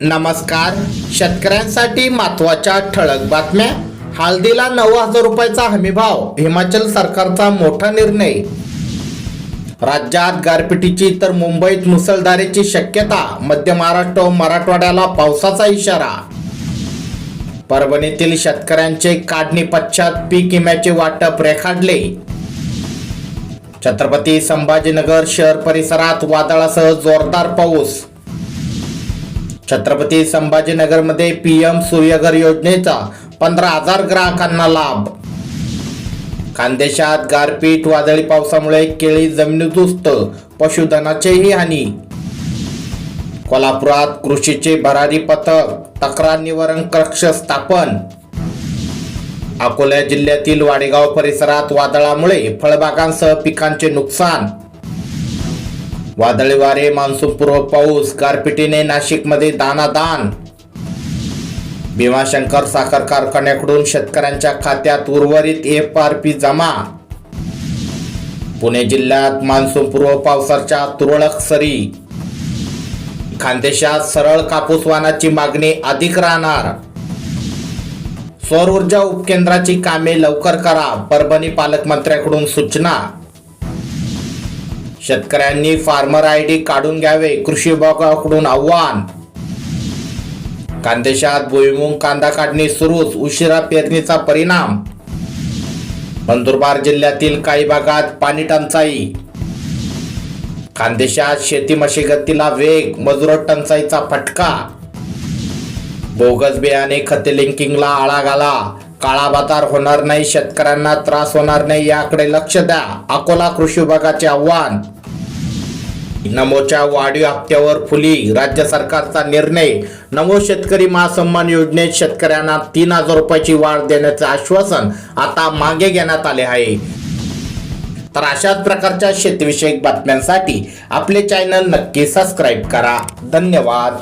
नमस्कार. शेतकऱ्यांसाठी महत्त्वाच्या ठळक बातम्या. हळदीला नऊ हजार रुपयाचा हमीभाव हिमाचल सरकारचा मोठा निर्णय. राज्यात गारपिटीची तर मुंबईत मुसळधारेची शक्यता मध्य महाराष्ट्र व मराठवाड्याला पावसाचा इशारा. परभणीतील शेतकऱ्यांचे काढणी पश्चात पीक विम्याचे वाटप रेखाडले छत्रपती संभाजीनगर शहर परिसरात वादळासह जोरदार पाऊस. छत्रपती संभाजीनगरमध्ये पीएम सूर्यघर योजनेचा पंधरा हजार ग्राहकांना लाभ. खानदेशात गारपीट वादळी पावसामुळे केळी जमिनीदुस्त पशुधनाचीही हानी. कोल्हापुरात कृषीचे भरारी पथक तक्रार निवारण कक्ष स्थापन. अकोला जिल्ह्यातील वाडेगाव परिसरात वादळामुळे फळबागांसह पिकांचे नुकसान. वादळी वारे मान्सूनपूर्व पाऊस गारपिटीने नाशिकमध्ये दानादान. भीमाशंकर साखर कारखान्याकडून शेतकऱ्यांच्या खात्यात उर्वरित एफ आर पी जमा. पुणे जिल्ह्यात मान्सूनपूर्व पावसाच्या तुरळक सरी. खानदेशात सरळ कापूस वाहनाची मागणी अधिक राहणार. सौर ऊर्जा उपकेंद्राची कामे लवकर करा परभणी पालकमंत्र्याकडून सूचना. शेतकऱ्यांनी फार्मर आय डी काढून घ्यावे कृषी विभागाकडून आव्हान. कांदेशात भुईमुंग कांदा काढणी सुरूच उशिरा पेरणीचा परिणाम. नंदुरबार जिल्ह्यातील काही भागात पाणी टंचाई. खानदेशात शेती मशागतीला वेग मजूर टंचाईचा फटका. बोगस बियाणे खते लिंकिंगला आळा घाला. काळा बाजार होणार नाही शेतकऱ्यांना त्रास होणार नाही याकडे लक्ष द्या. अकोला कृषी विभागाचे आव्हान. नमोच्या वाढीव हप्त्यावर फुली राज्य सरकारचा निर्णय. नमो शेतकरी महासन्मान योजनेत शेतकऱ्यांना तीन हजार रुपयाची वाढ देण्याचे आश्वासन आता मागे घेण्यात आले आहे. तर अशाच प्रकारच्या शेतीविषयक बातम्यांसाठी आपले चॅनल नक्की सबस्क्राईब करा. धन्यवाद.